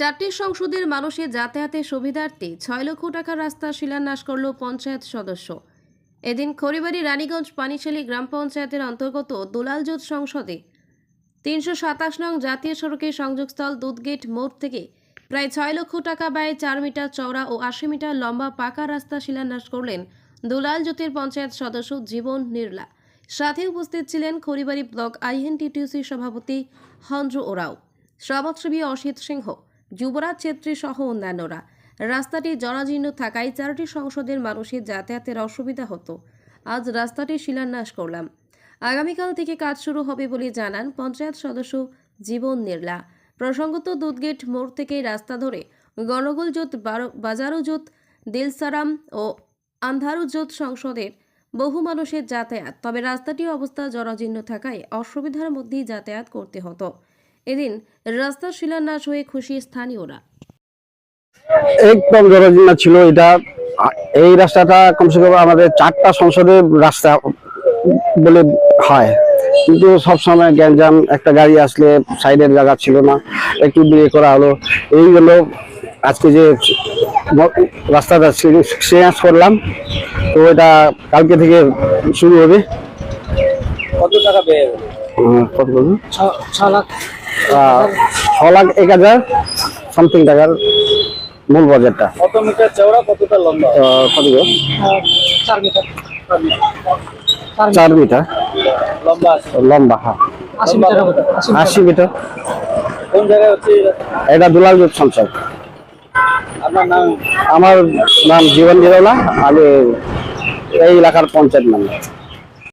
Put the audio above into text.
চারটি সংসদের মানুষের যাতায়াতের সুবিধার্থে ছয় লক্ষ টাকার রাস্তা শিলান্যাস করল পঞ্চায়েত সদস্য। এদিন খড়িবাড়ি রানীগঞ্জ পানিশালী গ্রাম পঞ্চায়েতের অন্তর্গত দুলালজোত সংসদে তিনশো সাতাশ নং জাতীয় সড়কের সংযোগস্থল দুধগেট মোড় থেকে প্রায় ছয় লক্ষ টাকা ব্যয়ে চার মিটার চওড়া ও আশি মিটার লম্বা পাকা রাস্তা শিলান্যাস করলেন দুলাল জ্যোতির পঞ্চায়েত সদস্য জীবন নির্লা। সাথে উপস্থিত ছিলেন খড়িবাড়ি ব্লক আইএনটিটিউসির সভাপতি হন্দ্র ওরাও। সমাজসেবী অসিত সিংহ। যুবরাজ ছেত্রী সহ অন্যান্যরা। রাস্তাটি জরাজীর্ণ থাকায় চারটি সংসদের মানুষের যাতায়াতের অসুবিধা হতো। আজ রাস্তাটি শিলান্যাস করলাম। আগামীকাল থেকে কাজ শুরু হবে বলে জানান পঞ্চায়েত সদস্য জীবন নির্লা। প্রসঙ্গত, দুধগেট মোড় থেকে রাস্তা ধরে গণগোল জোত বারো- বাজারু জোত দিলসারাম ও আন্ধারু জোত সংসদের বহু মানুষের যাতায়াত। তবে রাস্তাটির অবস্থা জরাজীর্ণ থাকায় অসুবিধার মধ্যেই যাতায়াত করতে হতো। এদিন রাস্তা শিলান্যাস হয়ে খুশি স্থানীয়রা। একদম জরাজীর্ণ ছিল এটা। এই রাস্তাটা কমসে কম আমাদের চারটা সংসদের রাস্তা বলে হয়। কিন্তু সবসময় গ্যাঞ্জাম একটা গাড়ি আসলে সাইডের জায়গা ছিল না একটু বিয়ে করা হলো। এই হলো আজকে যে রাস্তাটা চেঞ্জ করলাম তো এটা কালকে থেকে শুরু হবে। কত টাকা ব্যয় হবে কত বলুন? ছ লাখ। ছ লাখ এক হাজার সামথিং টাকার মূল বাজেটটা কত মিটার চওড়া কতটা লম্বা? কত চার মিটার। চার মিটার। লম্বা লম্বা হ্যাঁ। আশি মিটার। কোন জায়গায় হচ্ছে এটা দুলাল জোট সংসদ। আপনার নাম? আমার নাম জীবন গিরোলা আমি এই এলাকার পঞ্চায়েত মেম্বার